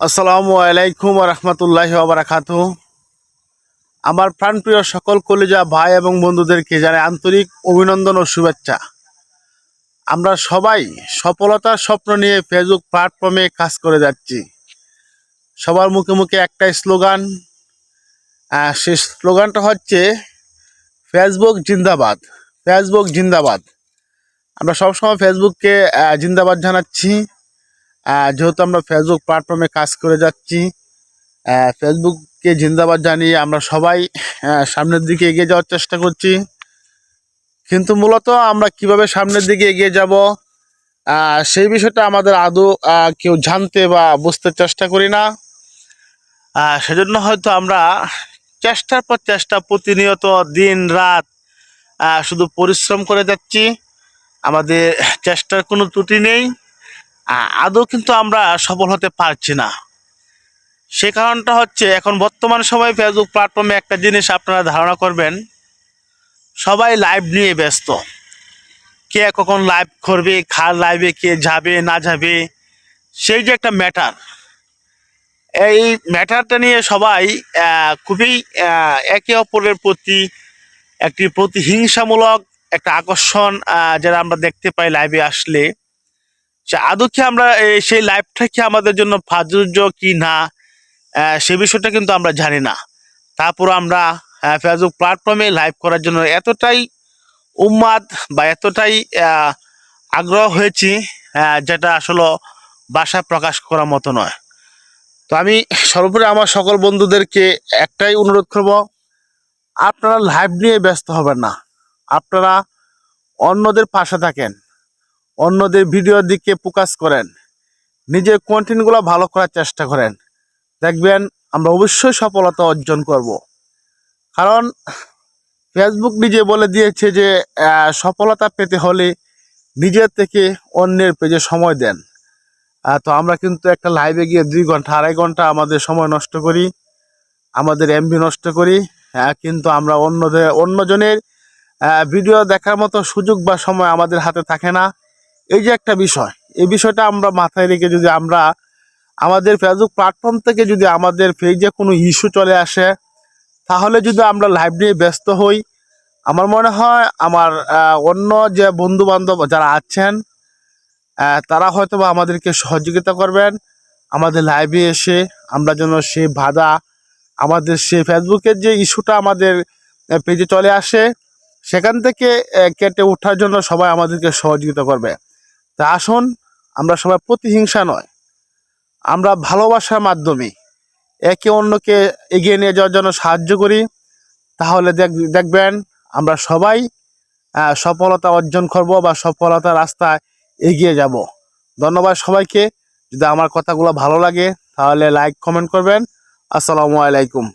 আসসালামু আলাইকুম রহমতুল্লাহ বারাকাতু আমার প্রাণপ্রিয় সকল কলিজা ভাই এবং বন্ধুদেরকে জানাই আন্তরিক অভিনন্দন ও শুভেচ্ছা। আমরা সবাই সফলতার স্বপ্ন নিয়ে ফেসবুক প্ল্যাটফর্মে কাজ করে যাচ্ছি। সবার মুখে মুখে একটা স্লোগান সেই স্লোগানটা হচ্ছে, ফেসবুক জিন্দাবাদ ফেসবুক জিন্দাবাদ। আমরা সবসময় ফেসবুককে জিন্দাবাদ জানাচ্ছি। যেহেতু আমরা ফেসবুক প্ল্যাটফর্মে কাজ করে যাচ্ছি ফেসবুককে জিন্দাবাদ জানিয়ে আমরা সবাই সামনের দিকে এগিয়ে যাওয়ার চেষ্টা করছি। কিন্তু মূলত আমরা কীভাবে সামনের দিকে এগিয়ে যাব সেই বিষয়টা আমাদের আদৌ কেউ জানতে বা বুঝতে চেষ্টা করি না। সেজন্য হয়তো আমরা চেষ্টার পর চেষ্টা, প্রতিনিয়ত দিন, রাত শুধু পরিশ্রম করে যাচ্ছি। আমাদের চেষ্টার কোনো ত্রুটি নেই। আদৌ কিন্তু আমরা সফল হতে পারছি না। সে কারণটা হচ্ছে, এখন বর্তমান সময় ফেসবুক প্ল্যাটফর্মে একটা জিনিস আপনারা ধারণা করবেন, সবাই লাইভ নিয়ে ব্যস্ত। কে কখন লাইভ করবে খার লাইভে কে যাবে, না যাবে, সেই যে একটা ম্যাটার এই ম্যাটারটা নিয়ে সবাই খুবই একে অপরের প্রতি একটি প্রতিহিংসামূলক একটা আকর্ষণ যেটা আমরা দেখতে পাই লাইভে আসলে। আদৌ কি আমরা সেই লাইভটা কি আমাদের জন্য প্রাচুর্য কি না? সে বিষয়টা কিন্তু আমরা জানি না। তারপর আমরা ফেসবুক প্ল্যাটফর্মে লাইভ করার জন্য এতটাই উন্মাদ বা এতটাই আগ্রহ হয়েছি যেটা আসলে বাসায় প্রকাশ করার মতো নয়। তো আমি সর্বোপরি আমার সকল বন্ধুদেরকে একটাই অনুরোধ করব, আপনারা লাইভ নিয়ে ব্যস্ত হবেন না। আপনারা অন্যদের পাশে থাকেন। অন্যদের ভিডিওর দিকে ফোকাস করেন। নিজের কন্টেন্টগুলো ভালো করার চেষ্টা করেন। দেখবেন, আমরা অবশ্যই সফলতা অর্জন করব। কারণ ফেসবুক নিজে বলে দিয়েছে যে সফলতা পেতে হলে নিজের থেকে অন্যের পেজে সময় দেন। তো আমরা কিন্তু একটা লাইভে গিয়ে দুই ঘণ্টা, আড়াই ঘণ্টা আমাদের সময় নষ্ট করি, আমাদের এমবি নষ্ট করি। কিন্তু আমরা অন্যদের, অন্যজনের ভিডিও দেখার মতো সুযোগ বা সময় আমাদের হাতে থাকে না। এই যে একটা বিষয়, এই বিষয়টা আমরা মাথায় রেখে যদি আমরা আমাদের ফেসবুক প্ল্যাটফর্ম থেকে যদি আমাদের পেজে কোনো ইস্যু চলে আসে, তাহলে যদি আমরা লাইভ নিয়ে ব্যস্ত হই, আমার মনে হয় আমার অন্য যে বন্ধু বান্ধব যারা আছেন তারা হয়তো বা আমাদেরকে সহযোগিতা করবেন। আমাদের লাইভে এসে আমরা যেন সেই বাধা আমাদের সেই ফেসবুকের যে ইস্যুটা আমাদের পেজে চলে আসে, সেখান থেকে কেটে ওঠার জন্য সবাই আমাদেরকে সহযোগিতা করবে। তা আসুন, আমরা সবাই প্রতিহিংসা নয়। আমরা ভালোবাসার মাধ্যমে একে অন্যকে এগিয়ে নিয়ে যাওয়ার জন্য সাহায্য করি। তাহলে দেখ, দেখবেন আমরা সবাই সফলতা অর্জন করব বা সফলতার রাস্তায় এগিয়ে যাব। ধন্যবাদ সবাইকে। যদি আমার কথাগুলো ভালো লাগে, তাহলে লাইক কমেন্ট করবেন। আসসালামু আলাইকুম।